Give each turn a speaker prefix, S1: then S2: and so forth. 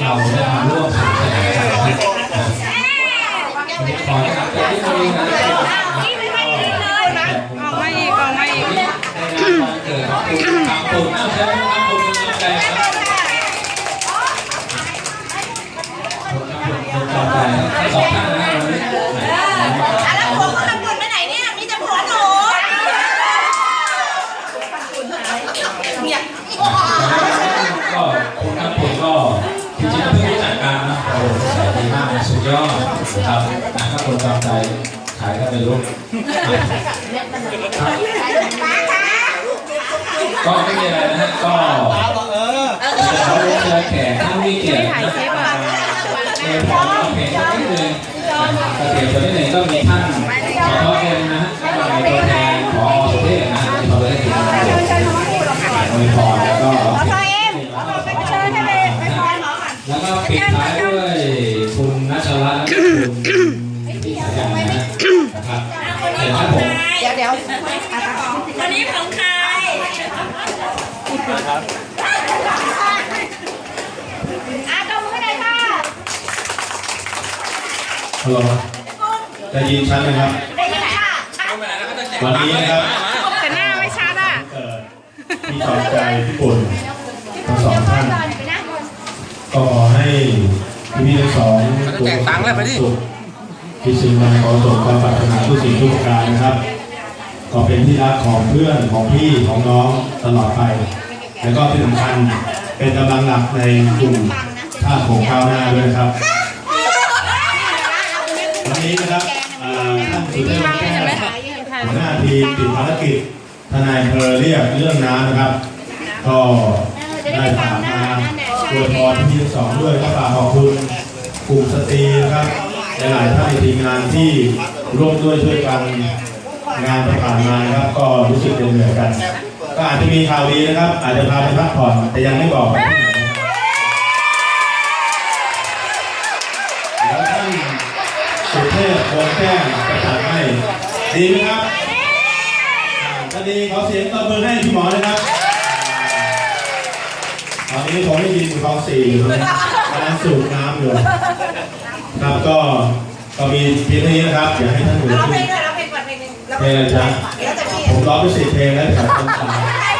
S1: เราได้มาร่วมสนุกสนานกันนะครับขอให้กำลังใจที่ดีนะ
S2: ออกมาอีกออกมาอีก
S1: ในงานวันเกิดของคุณทางคุณอ้าวเชิญครับคุณกำลังใจครับคุณกำลังให้สองท่านนะ
S3: ค
S1: รับุญ ดีมากสุดยอดครับนะครับคนกำลังใจขายกันไปรู้ครับก็ไม่มีอะไรนะฮะก็เขาเชิญแขกท่านมีเกียรตินะเออพร้อมเพลงนิดนึงเทียมตัวนิดนึงก็มีท่านขอโทษเองนะฮะมีตัวแทนขอสุเทพนะที่เขาได้ถึงอวยพรแล้วก็
S3: ขอเอ็มเชิญให้เลยไปขอหมอก่อน
S1: แล้วก็ปิดท้ายด้วย ครับผม
S3: เดี๋ยวเดี๋ยว
S4: วันนี้ของใคร
S3: อะตบมือหน่อยค่ะ
S5: ฮัลโหลจะยินชัดไหมครับ
S3: ได้ยินค่ะ
S5: วันนี้นะครับ
S2: แต่หน้าไม่ชัดอะ
S5: เกิดที่สอนใจญี่ปุ่นทั้งสองท่าน
S3: ไปนั่งบน
S5: ก็ขอให้พี่ๆทั้งสองตัวสุข ที่สิ่งใดขอสมความปรารถนาทุกสิ่งทุกประการนะครับก็เป็นที่รักของเพื่อนของพี่ของน้องตลอดไป แล้วก็ที่สำคัญเป็นกำลังหลักในกลุ่มชาติของข้าวหน้าด้วยครับวันนี้นะครับท่านสุเทพแก้วหัวหน้าทีมติดภารกิจทนายเพอเรียกเรื่องน้ำนะครับ ก็ได้ฝากมาอวยพรที่สองด้วยก็ฝากขอบคุณกลุ่มสตรีนะครับ หลายๆท่านทีมงานที่ร่วมด้วยช่วยกันงานผ่านมานะครับ ก็รู้สึกเหนื่อยกัน ก็อาจจะมีข่าวดีนะครับ อาจจะพาไปพักผ่อนแต่ยังไม่บอกว่าที่ไหนแล้วท่านสุเทพโคนแก้งจะจัดให้ดีไหมครับถ้าดีขอเสียงตบมือให้พี่หมอเลยครับตอนนี้ผมได้ยินคลองสี่อยู่นะกำลังสูบน้ำอยู่ ครับก็ก็มีเพียงเท่านี้นะครับอยากให้ท่านดู
S3: ร้องเพล
S5: ที่
S3: งด้วยร้องเพลงก่อนเพลงหนึงแล้ว
S5: เพลงอะไรจ๊ะ
S3: เดี๋ยวจะพี่
S5: ผมร้องไปสิบเพลงแล้วแต่ต้นตาย
S3: ให้